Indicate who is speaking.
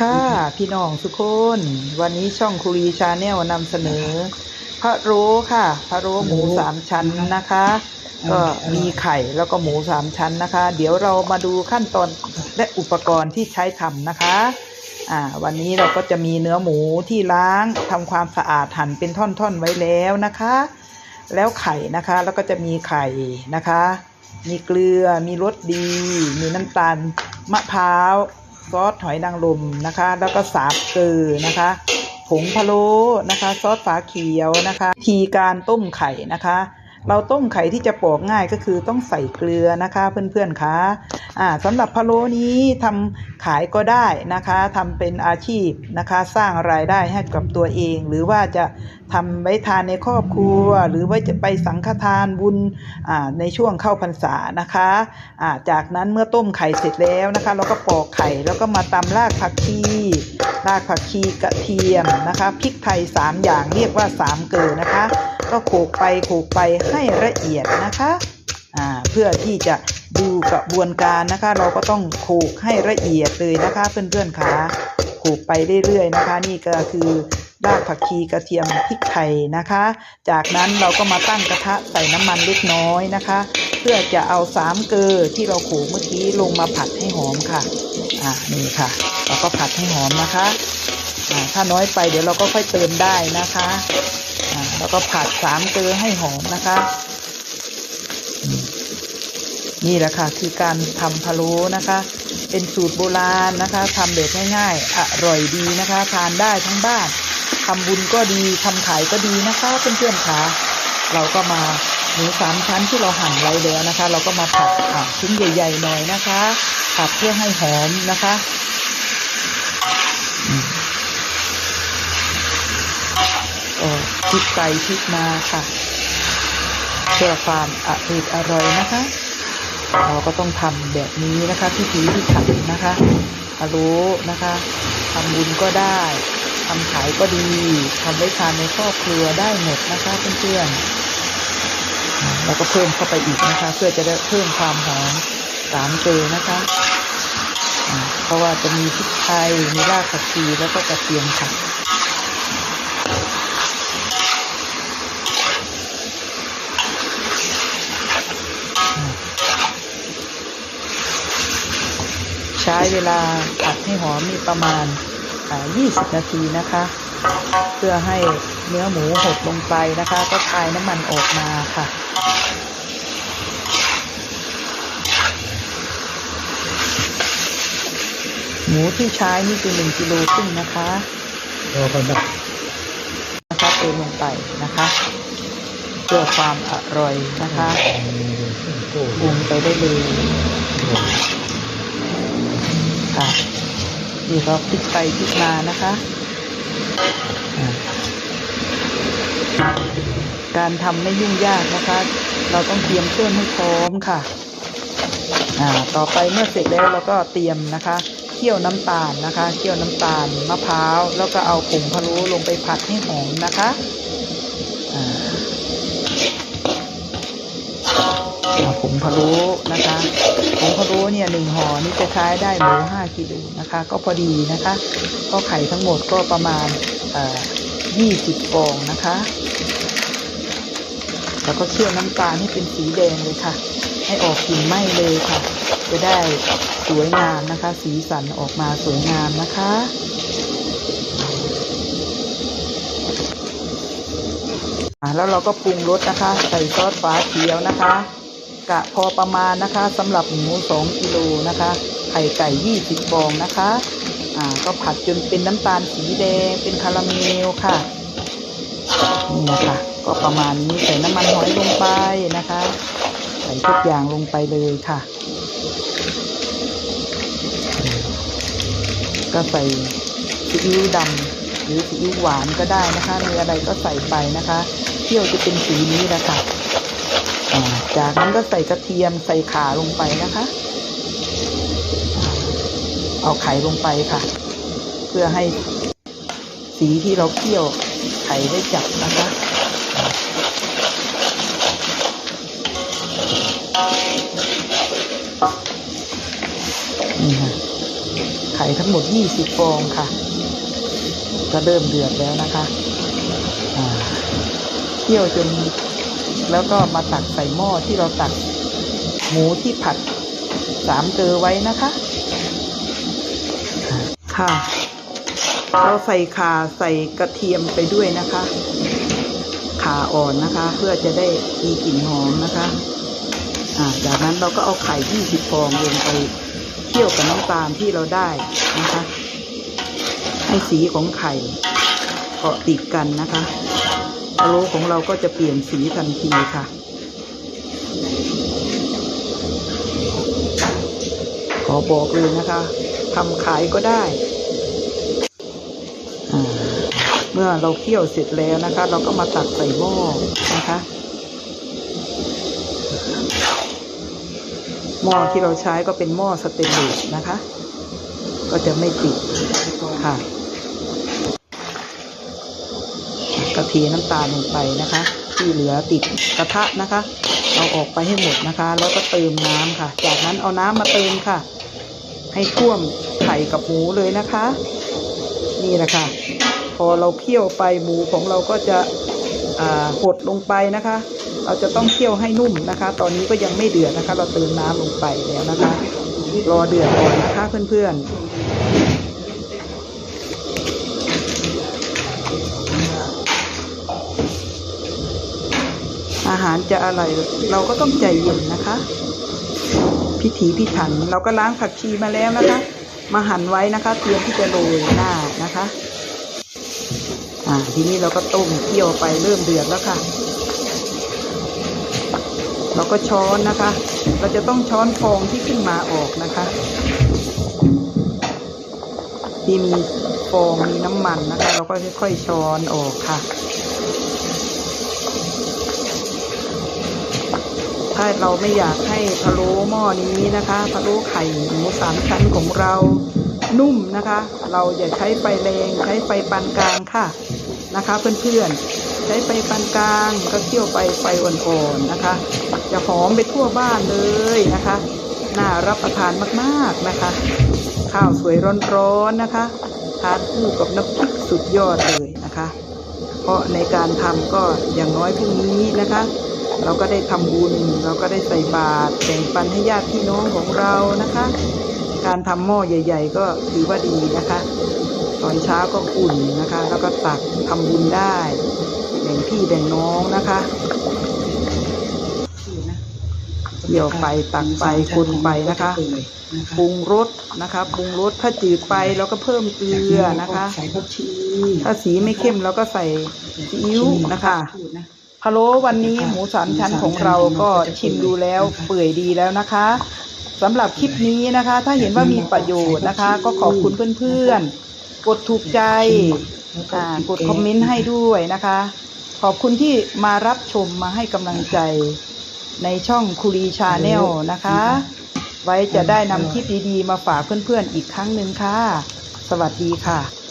Speaker 1: ค่ะพี่น้องทุกคนวันนี้ช่องคุรีชาแนลนำเสนอ พระโรค่ะพระโรหมูสามชั้นนะคะ ก็มีไข่แล้วก็หมูสามชั้นนะคะ เดี๋ยวเรามาดูขั้นตอนและอุปกรณ์ที่ใช้ทำนะคะ อ่า วันนี้เราก็จะมีเนื้อหมูที่ล้างทำความสะอาดหั่นเป็นท่อนๆไว้แล้วนะคะ แล้วไข่นะคะ แล้วก็จะมีไข่นะคะ มีเกลือมีรสดี มีน้ำตาลมะพร้าว ซอสหอยนางรมนะคะ แล้วก็สาบเกลือนะคะผงพะโล้นะคะ ซอสฝาเขียวนะคะทีการต้มไข่นะคะ เราต้มไข่ที่จะปอกง่ายก็คือต้องใส่เกลือนะคะ เพื่อนๆคะอ่า สำหรับพะโล้นี้ทำขายก็ได้นะคะทำเป็นอาชีพนะคะสร้างรายได้ให้กับตัวเอง หรือว่าจะทำไว้ทานในครอบครัว หรือว่าจะไปสังฆทานบุญอ่าในช่วงเข้าพรรษานะคะอ่าจากนั้นเมื่อต้มไข่เสร็จแล้วนะคะ เราก็ปอกไข่แล้วก็มาตำรากผักชีรากผักชีกระเทียมนะคะพริกไทยสามอย่างเรียกว่าสามเกลือนะคะ ก็โขกไปโขกไปให้ละเอียดนะคะอ่าเพื่อที่จะ ดูกระบวนการนะคะ เราก็ต้องโขลกให้ละเอียดเลยนะคะ เพื่อนๆคะโขลกไปเรื่อยๆนะคะ นี่ก็คือรากผักชีกระเทียมพริกไทยนะคะ จากนั้นเราก็มาตั้งกระทะใส่น้ำมันเล็กน้อยนะคะ เพื่อจะเอาสามเกลือที่เราโขลกเมื่อกี้ลงมาผัดให้หอมค่ะอ่านี่ค่ะ เราก็ผัดให้หอมนะคะอ่าถ้าน้อยไปเดี๋ยวเราก็ค่อยเติมได้นะคะอ่าแล้วก็ผัดสามเกลือให้หอมนะคะ นี่แหละค่ะคือการทำพะโล้นะคะ เป็นสูตรโบราณนะคะทำแบบง่ายๆ อร่อยดีนะคะ ทานได้ทั้งบ้านทำบุญก็ดีทำขายก็ดีนะคะเพื่อนๆค่ะเราก็มาหมูสามชั้นที่เราหั่นไว้แล้วนะคะ เราก็มาผัดชิ้นใหญ่ๆหน่อยนะคะผัดเพื่อให้หอมนะคะออพริกไก่พริกมาค่ะเพื่อความอร่อยอร่อยนะคะ เราก็ต้องทำแบบนี้นะคะพิถีพิถันนะคะพะโล้นะคะทำบุญก็ได้ทำขายก็ดีทำไว้ทานในครอบครัวได้หมดนะคะเพื่อนๆอ่าแล้วก็เพิ่มเข้าไปอีกนะคะ เพื่อจะได้เพิ่มความหอมสามเกลือนะคะเพราะว่าจะมีพริกไทยมีรากผักชีแล้วก็กระเทียมค่ะ ใช้เวลาผัดให้หอมนี่ประมาณอ่า20 นาทีนะคะ เพื่อให้เนื้อหมูหดลงไปนะคะ ก็คลายน้ำมันออกมาค่ะหมูที่ใช้นี่คือ1กิโลครึ่งนะคะ
Speaker 2: รอก่อนนะ
Speaker 1: นะคะเติมลงไปนะคะ เพื่อความอร่อยนะคะปรุงไปได้เลยค่ะ นี่ก็พลิกไปพลิกมานะคะการทำไม่ยุ่งยากนะคะ เราต้องเตรียมเครื่องให้พร้อมค่ะ อ่า ต่อไปเมื่อเสร็จแล้วเราก็เตรียมนะคะเคี่ยวน้ำตาลนะคะ เคี่ยวน้ำตาลมะพร้าว แล้วก็เอาผงพะโล้ลงไปผัดให้หอมนะคะ อ่า ผงพะโล้นะคะผงพะโล้เนี่ยหนึ่งห่อนี่จะใช้ได้หมูห้ากิโลนะคะ ก็พอดีนะคะ ก็ไข่ทั้งหมดก็ประมาณยี่สิบฟองนะคะ แล้วก็เคี่ยวน้ำตาลให้เป็นสีแดงเลยค่ะ ให้ออกกลิ่นไหม้เลยค่ะ จะได้สวยงามนะคะ สีสันออกมาสวยงามนะคะอ่าแล้วเราก็ปรุงรสนะคะ ใส่ซอสฟ้าเขียวนะคะ กะพอประมาณนะคะสำหรับหมูสองกิโลนะคะไข่ไก่ยี่สิบฟองนะคะอ่าก็ผัดจนเป็นน้ำตาลสีแดงเป็นคาราเมลค่ะนี่นะคะก็ประมาณนี้ใส่น้ำมันหอยลงไปนะคะ ใส่ทุกอย่างลงไปเลยค่ะ ก็ใส่ซีอิ๊วดำหรือซีอิ๊วหวานก็ได้นะคะ มีอะไรก็ใส่ไปนะคะเที่ยวจะเป็นสีนี้นะคะอ่า จากนั้นก็ใส่กระเทียมใส่ขาลงไปนะคะ เอาไข่ลงไปค่ะ เพื่อให้สีที่เราเคี่ยวไข่ได้จับนะคะนี่ค่ะไข่ทั้งหมด 20 ฟองค่ะ ก็เริ่มเดือดแล้วนะคะเคี่ยวจน แล้วก็มาตักใส่หม้อที่เราตักหมูที่ผัดสามเกลอไว้นะคะ ค่ะ เราใส่ข่าใส่กระเทียมไปด้วยนะคะข่าอ่อนนะคะ เพื่อจะได้มีกลิ่นหอมนะคะอ่าจากนั้นเราก็เอาไข่20ฟองลงไปเคี่ยวกับน้ำตาลที่เราได้นะคะ ให้สีของไข่เกาะติดกันนะคะ พะโล้ของเราก็จะเปลี่ยนสีทันทีค่ะ ขอบอกเลยนะคะทำขายก็ได้ เมื่อเราเคี่ยวเสร็จแล้วนะคะ เราก็มาตักใส่หม้อนะคะหม้อที่เราใช้ก็เป็นหม้อสเตนเลสนะคะ ก็จะไม่ติดค่ะกระ เทีน้ำตาลลงไปนะคะ ที่เหลือติดกระทะนะคะ เอาออกไปให้หมดนะคะ แล้วก็เติมน้ำค่ะ จากนั้นเอาน้ำมาเติมค่ะ ให้ท่วมไข่กับหมูเลยนะคะ นี่แหละค่ะ พอเราเคี่ยวไปหมูของเราก็จะหดลงไปนะคะ เราจะต้องเคี่ยวให้นุ่มนะคะ ตอนนี้ก็ยังไม่เดือดนะคะ เราเติมน้ำลงไปแล้วนะคะ รอเดือดก่อนนะคะเพื่อนๆ อาหารจะอร่อยเราก็ต้องใจเย็นนะคะ พิถีพิถันเราก็ล้างผักชีมาแล้วนะคะ มาหั่นไว้นะคะ เตรียมที่จะโรยหน้านะคะ อ่าทีนี้เราก็ต้มเคี่ยวไปเริ่มเดือดแล้วค่ะเราก็ช้อนนะคะ เราจะต้องช้อนฟองที่ขึ้นมาออกนะคะ ที่มีฟองมีน้ำมันนะคะ เราก็ค่อยๆช้อนออกค่ะ ถ้าเราไม่อยากให้พะโล้หม้อนี้นะคะพะโล้ไข่หมูสามชั้นของเรานุ่มนะคะ เราอย่าใช้ไฟแรงใช้ไฟปานกลางค่ะนะคะ เพื่อนๆใช้ไฟปานกลางก็เคี่ยวไปไฟอ่อนๆนะคะ จะหอมไปทั่วบ้านเลยนะคะน่ารับประทานมากๆนะคะ ข้าวสวยร้อนๆนะคะทานคู่กับน้ำพริกสุดยอดเลยนะคะ เพราะในการทำก็อย่างน้อยพรุ่งนี้นะคะ เราก็ได้ทำบุญ เราก็ได้ใส่บาตรแบ่งปันให้ญาติพี่น้องของเรานะคะ การทำหม้อใหญ่ ๆ ก็ถือว่าดีนะคะ ตอนเช้าก็อุ่นนะคะ แล้วก็ตักทำบุญได้แบ่งพี่แบ่งน้องนะคะเกี่ยวไปตักไปคนไปนะคะปรุงรสนะคะปรุงรสถ้าจืดไปเราก็เพิ่มเกลือนะคะ
Speaker 2: ใส่ผักชี
Speaker 1: ถ้าสีไม่เข้มเราก็ใส่ซีอิ๊วนะคะ พะโล้วันนี้หมูสามชั้นของเราก็ชิมดูแล้วเปื่อยดีแล้วนะคะสำหรับคลิปนี้นะคะ ถ้าเห็นว่ามีประโยชน์นะคะ ก็ขอบคุณเพื่อนๆ กดถูกใจอ่ากดคอมเมนต์ให้ด้วยนะคะ ขอบคุณที่มารับชมมาให้กำลังใจในช่องคุรีชาแนลนะคะ ไว้จะได้นำคลิปดีๆ มาฝากเพื่อนๆอีกครั้งหนึ่งค่ะ สวัสดีค่ะ